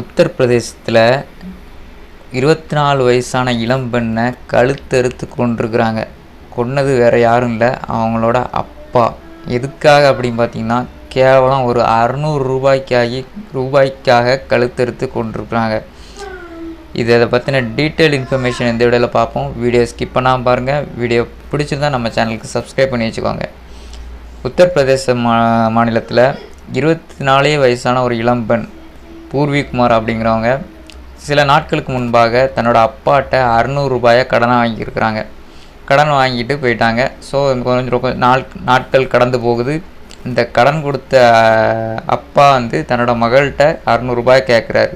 உத்தரப்பிரதேசத்தில் இருபத்தி நாலு வயசான இளம்பெண்ணை கழுத்தறுத்து கொண்டிருக்கிறாங்க கொன்னது வேறு யாரும் இல்லை அவங்களோட அப்பா. எதுக்காக அப்படின்னு பார்த்தீங்கன்னா கேவலம் ஒரு அறநூறு ரூபாய்க்காகி ரூபாய்க்காக கழுத்தறுத்து கொண்டிருக்கிறாங்க இது அதை பற்றின டீட்டெயில் இன்ஃபர்மேஷன் இந்த வீடியோவில் பார்ப்போம் வீடியோ ஸ்கிப் பண்ணாமல் பாருங்கள் வீடியோ பிடிச்சிருந்தால் நம்ம சேனலுக்கு சப்ஸ்கிரைப் பண்ணி வச்சுக்கோங்க. உத்தரப்பிரதேச மா மாநிலத்தில் இருபத்தி நாலே வயசான ஒரு இளம்பெண் பூர்விகுமார் அப்படிங்கிறவங்க சில நாட்களுக்கு முன்பாக தன்னோட அப்பாட்ட அறநூறுரூபாயை கடனாக வாங்கியிருக்கிறாங்க. கடன் வாங்கிட்டு போயிட்டாங்க. ஸோ கொஞ்சம் கொஞ்சம் நாள் நாட்கள் கடந்து போகுது. இந்த கடன் கொடுத்த அப்பா வந்து தன்னோட மகள்கிட்ட அறநூறுபாய் கேட்குறாரு.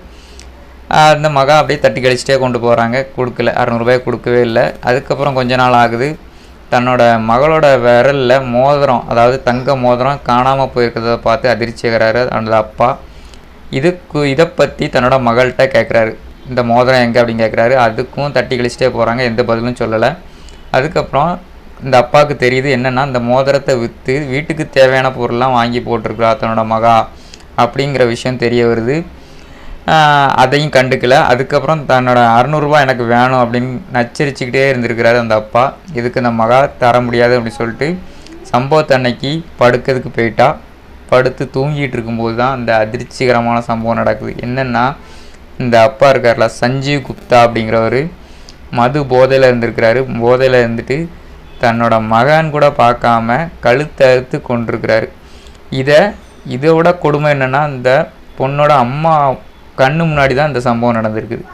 அந்த மகா அப்படியே தட்டி கழிச்சிட்டே கொண்டு போகிறாங்க கொடுக்கல அறநூறுபாய் கொடுக்கவே இல்லை. அதுக்கப்புறம் கொஞ்ச நாள் ஆகுது. தன்னோட மகளோட விரலில் மோதிரம் அதாவது தங்க மோதிரம் காணாமல் போயிருக்கிறத பார்த்து அதிர்ச்சியாகிறாரு அந்த அப்பா. இதுக்கு இதை பற்றி தன்னோட மகள்கிட்ட கேட்குறாரு இந்த மோதிரம் எங்கே அப்படின்னு கேட்குறாரு அதுக்கும் தட்டி கழிச்சிட்டே போகிறாங்க எந்த பதிலும் சொல்லலை. அதுக்கப்புறம் இந்த அப்பாவுக்கு தெரியுது என்னென்னா இந்த மோதிரத்தை விற்று வீட்டுக்கு தேவையான பொருள்லாம் வாங்கி போட்டிருக்கிறா தன்னோட மகா அப்படிங்கிற விஷயம் தெரிய வருது. அதையும் கண்டுக்கல. அதுக்கப்புறம் தன்னோட அறநூறுபா எனக்கு வேணும் அப்படின்னு நச்சரிச்சுக்கிட்டே இருந்திருக்கிறாரு அந்த அப்பா. இதுக்கு இந்த மகா தர முடியாது அப்படின்னு சொல்லிட்டு சம்பவத்தை அன்னைக்கு படுக்கிறதுக்கு போயிட்டா. படுத்து தூங்கிட்டு இருக்கும்போது தான் அந்த அதிர்ச்சிகரமான சம்பவம் நடக்குது. என்னென்னா இந்த அப்பா இருக்கார்ல சஞ்சீவ் குப்தா அப்படிங்கிறவர் மது போதையில் இருந்திருக்கிறாரு. போதையில் இருந்துட்டு தன்னோட மகன் கூட பார்க்காம கழுத்தை அறுத்து கொண்டிருக்கிறாரு இதை இதை விட கொடுமை என்னென்னா இந்த பொண்ணோட அம்மா கண்ணு முன்னாடி தான் இந்த சம்பவம் நடந்திருக்குது.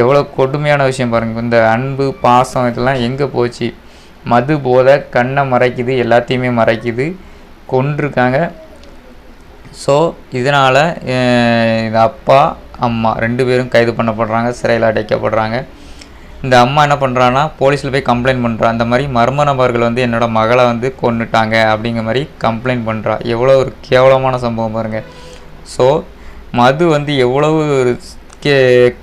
எவ்வளோ கொடுமையான விஷயம் பாருங்கள் இந்த அன்பு பாசம் இதெல்லாம் எங்கே போச்சு? மது போதை கண்ணை மறைக்குது எல்லாத்தையுமே மறைக்குது. கொண்டிருக்காங்க ஸோ இதனால் இந்த அப்பா அம்மா ரெண்டு பேரும் கைது பண்ணப்படுறாங்க சிறையில் அடைக்கப்படுறாங்க. இந்த அம்மா என்ன பண்ணுறான்னா போலீஸில் போய் கம்ப்ளைண்ட் பண்ணுறா அந்த மாதிரி மர்ம நபர்கள் வந்து என்னோடய மகளை வந்து கொண்டுட்டாங்க அப்படிங்கிற மாதிரி கம்ப்ளைண்ட் பண்ணுறா எவ்வளோ ஒரு கேவலமான சம்பவம் பாருங்கள் ஸோ மது வந்து எவ்வளவு ஒரு கே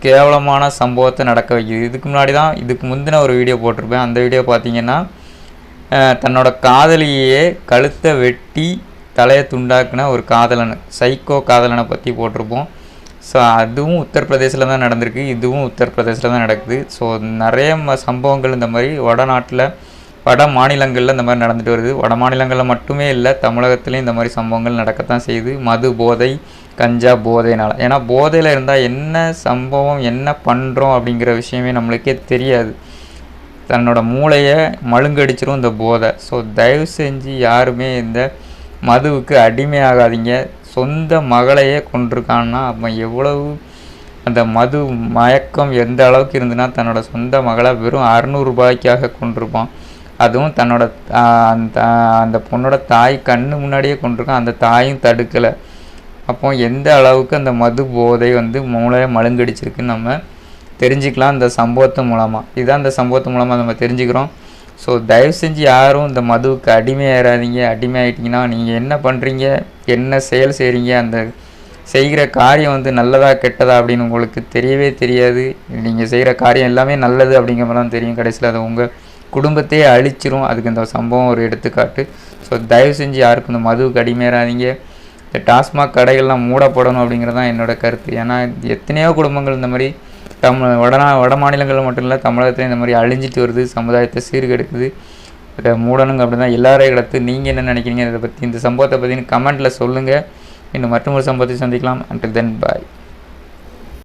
கேவலமான சம்பவத்தை நடக்க வைக்குது. இதுக்கு முன்னாடி தான் இதுக்கு முந்தின ஒரு வீடியோ போட்டிருப்பேன். அந்த வீடியோ பார்த்தீங்கன்னா தன்னோட காதலியே கழுத்தை வெட்டி தலையை துண்டாக்குன ஒரு காதலன் சைக்கோ காதலனை பற்றி போட்டிருப்போம். ஸோ அதுவும் உத்தரப்பிரதேசில் தான் நடந்திருக்கு. இதுவும் உத்தரப்பிரதேசில் தான் நடக்குது. ஸோ நிறைய ம- சம்பவங்கள் இந்த மாதிரி வடநாட்டில் வட மாநிலங்களில் இந்த மாதிரி நடந்துட்டு வருது. வட மாநிலங்களில் மட்டுமே இல்லை தமிழகத்துலேயும் இந்த மாதிரி சம்பவங்கள் நடக்கத்தான் செய்யுது. மது போதை கஞ்சா போதைனால. ஏன்னா போதையில் இருந்தால் என்ன சம்பவம் என்ன பண்ணுறோம் அப்படிங்கிற விஷயமே நம்மளுக்கே தெரியாது. தன்னோட மூளையை மழுங்கடிச்சிரும் இந்த போதை. ஸோ தயவு செஞ்சு யாருமே இந்த மதுவுக்கு அடிமையாகாதீங்க. சொந்த மகளையே கொண்டிருக்கான்னா அப்போ எவ்வளவு அந்த மது மயக்கம் எந்த அளவுக்கு இருந்துன்னா தன்னோட சொந்த மகளை வெறும் அறநூறு ரூபாய்க்காக கொண்டிருப்பான் அதுவும் தன்னோட அந்த அந்த பொண்ணோட தாய் கண்ணு முன்னாடியே கொண்டிருக்கான் அந்த தாயும் தடுக்கலை. அப்போ எந்த அளவுக்கு அந்த மது போதை வந்து மூளையை மழுங்கடிச்சிருக்குன்னு நம்ம தெரிஞ்சுக்கலாம் இந்த சம்பவத்து மூலமாக இதுதான் இந்த சம்பவத்து மூலமாக நம்ம தெரிஞ்சுக்கிறோம். ஸோ தயவு செஞ்சு யாரும் இந்த மதுவுக்கு அடிமையாயிராதீங்க. அடிமையாயிட்டீங்கன்னா நீங்கள் என்ன பண்ணுறீங்க என்ன செயல் செய்கிறீங்க அந்த செய்கிற காரியம் வந்து நல்லதா கெட்டதா அப்படின்னு உங்களுக்கு தெரியவே தெரியாது. நீங்கள் செய்கிற காரியம் எல்லாமே நல்லது அப்படிங்கிற மாதிரி தான் தெரியும் கடைசியில். அது உங்கள் குடும்பத்தையே அழிச்சிரும். அதுக்கு இந்த சம்பவம் ஒரு எடுத்துக்காட்டு. ஸோ தயவு செஞ்சு யாருக்கும் இந்த மதுவுக்கு அடிமையாராதீங்க இந்த டாஸ்மாக் கடைகள்லாம் மூடப்படணும் அப்படிங்கிறது தான் என்னோட கருத்து. ஏன்னா எத்தனையோ குடும்பங்கள் இந்த மாதிரி தமிழ் வடநா வட மாநிலங்களில் மட்டும் இல்லை தமிழகத்தில் இந்த மாதிரி அழிஞ்சிட்டு வருது சமுதாயத்தை சீர்கெடுக்குது. இதை மூடணுங்க அப்படின்னா எல்லாரையும் கிடத்து. நீங்கள் என்ன நினைக்கிறீங்க? இதை பற்றி இந்த சம்பவத்தை பற்றி கமெண்ட்டில் சொல்லுங்கள் இன்னும் மற்றொரு சம்பவத்தை சந்திக்கலாம். And then bye